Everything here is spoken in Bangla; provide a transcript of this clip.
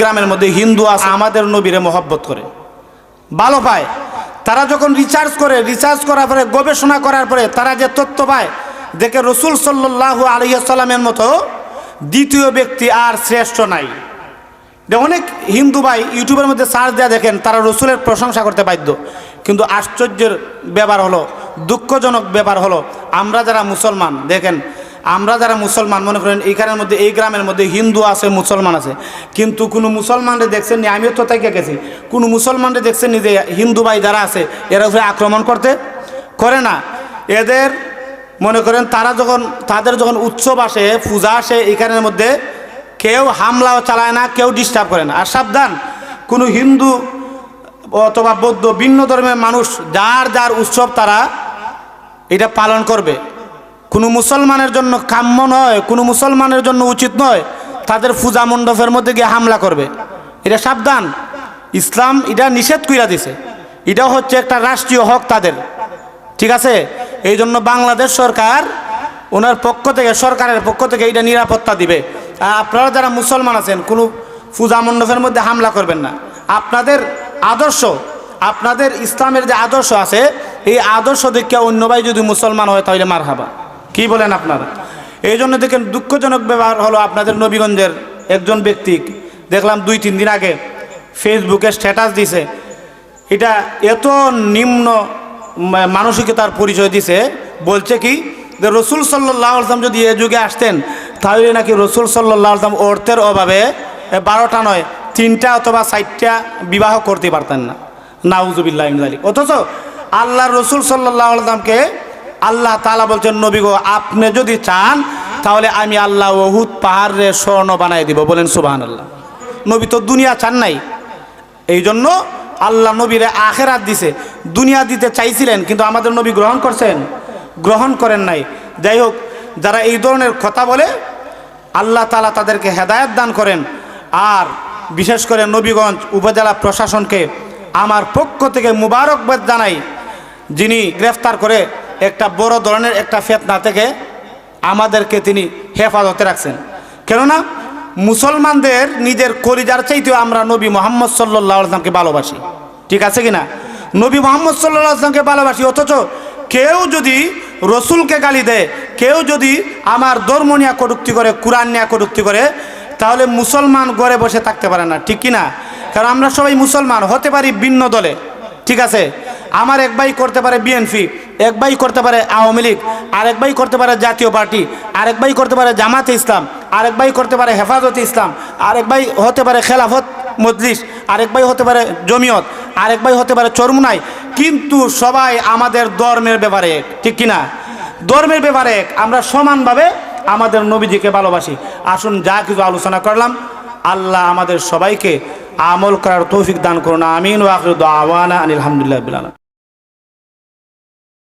গ্রামের মধ্যে হিন্দু আছে, আমাদের নবীরে মহব্বত করে। ভালো পায়। তারা যখন রিচার্জ করে রিচার্জ করার পরে, গবেষণা করার পরে, তারা যে তথ্য পায়, দেখে রসুল সাল্লাহ আলহিসাল্লামের মতো দ্বিতীয় ব্যক্তি আর শ্রেষ্ঠ নাই। অনেক হিন্দু ভাই ইউটিউবের মধ্যে সার্চ দেওয়া দেখেন, তারা রসুলের প্রশংসা করতে বাধ্য। কিন্তু আশ্চর্যের ব্যাপার হলো, দুঃখজনক ব্যাপার হলো, আমরা যারা মুসলমান, দেখেন আমরা যারা মুসলমান, মনে করেন এইখানের মধ্যে, এই গ্রামের মধ্যে হিন্দু আছে, মুসলমান আছে, কিন্তু কোনো মুসলমানরে দেখছেন নি, আমিও তো তাইকে গেছি, কোনো মুসলমানরে দেখছেন নি যে হিন্দু ভাই যারা আছে, এরা উপরে আক্রমণ করতে? করে না। এদের, মনে করেন তারা যখন, তাদের যখন উৎসব আসে, পূজা আসে এইখানের মধ্যে কেউ হামলাও চালায় না, কেউ ডিস্টার্ব করে না। আর সাবধান, কোনো হিন্দু অথবা বৌদ্ধ, ভিন্ন ধর্মের মানুষ, যার যার উৎসব তারা, এটা পালন করবে। কোনো মুসলমানের জন্য কাম্য নয়, কোনো মুসলমানের জন্য উচিত নয়, তাদের পূজা মণ্ডপের মধ্যে গিয়ে হামলা করবে। এটা সাবধান। ইসলাম এটা নিষেধ কইরা দিছে। এটা হচ্ছে একটা রাষ্ট্রীয় হক তাদের। ঠিক আছে? এই জন্য বাংলাদেশ সরকার ওনার পক্ষ থেকে, সরকারের পক্ষ থেকে এটা নিরাপত্তা দিবে। আর আপনারা যারা মুসলমান আছেন, কোনো পূজা মণ্ডপের মধ্যে হামলা করবেন না। আপনাদের আদর্শ, আপনাদের ইসলামের যে আদর্শ আছে, এই আদর্শ দেখে অন্য ভাই যদি মুসলমান হয়, তাহলে মার হাবা কি বলেন আপনারা? এই জন্য দেখেন দুঃখজনক ব্যবহার হলো আপনাদের নবীগঞ্জের একজন ব্যক্তি, দেখলাম দুই, তিন দিন আগে ফেসবুকে স্ট্যাটাস দিছে। এটা এত নিম্ন মানসিকতার পরিচয় দিছে, বলছে কি যে রসুল সাল্লাহ আসলাম যদি এ যুগে আসতেন, তাহলে নাকি রসুল সাল্লাহ আসলাম অর্থের অভাবে বারোটা নয়, তিনটা অথবা চারটা বিবাহ করতে পারতেন না। নাউজুবিল্লাহ অথচ আল্লাহ রসুল সাল্লাহ আসলামকে আল্লাহ তালা বলছেন, নবী গো, আপনি যদি চান, তাহলে আমি আল্লাহ ওহুদ পাহাড়ে স্বর্ণ বানাই দিব। বলেন সুবাহান আল্লাহ নবী তো দুনিয়া চান নাই। এই জন্য আল্লাহ নবীরে আখেরাত দিছে। দুনিয়া দিতে চাইছিলেন, কিন্তু আমাদের নবী গ্রহণ করছেন। গ্রহণ করেন নাই। যাই হোক, যারা এই ধরনের কথা বলে, আল্লাহ তালা তাদেরকে হেদায়ত দান করেন। আর বিশেষ করে নবীগঞ্জ উপজেলা প্রশাসনকে আমার পক্ষ থেকে মুবারকবাদ জানাই, যিনি গ্রেফতার করে একটা বড় ধরনের একটা ফেতনা থেকে আমাদেরকে তিনি হেফাজতে রাখছেন। কেননা মুসলমানদের নিজের কলিজার চাইতেও আমরা নবী মোহাম্মদ সাল্লাহ আসলামকে ভালোবাসি। ঠিক আছে কি না নবী মোহাম্মদ সাল্লাহ আসলামকে ভালোবাসি, অথচ কেউ যদি রসুলকে গালি দেয়, কেউ যদি আমার ধর্ম নিয়ে কটুক্তি করে, কোরআন নিয়ে কটুক্তি করে, তাহলে মুসলমান ঘরে বসে থাকতে পারে না। ঠিক কি না কারণ আমরা সবাই মুসলমান, হতে পারি ভিন্ন দলে। ঠিক আছে? আমার এক ভাই করতে পারে বিএনপি এক ভাই করতে পারে আওয়ামী লীগ, আরেক ভাই করতে পারে জাতীয় পার্টি, আরেক ভাই করতে পারে জামাতে ইসলাম, আরেক ভাই করতে পারে হেফাজতে ইসলাম, আরেক ভাই হতে পারে খেলাফত মজলিস, আরেক ভাই হতে পারে জমিয়ত, আরেক ভাই হতে পারে চরমুনাই। কিন্তু সবাই আমাদের ধর্মের ব্যাপারে ঠিক কিনা? ধর্মের ব্যাপারে আমরা সমানভাবে আমাদের নবীজিকে ভালোবাসি। আসুন যা কিছু আলোচনা করলাম। আল্লাহ আমাদের সবাইকে আমল করার তৌফিক দান করুন। আমিন ওয়াকির আওয়ানা আলহামদুলিল্লাহ বিলাল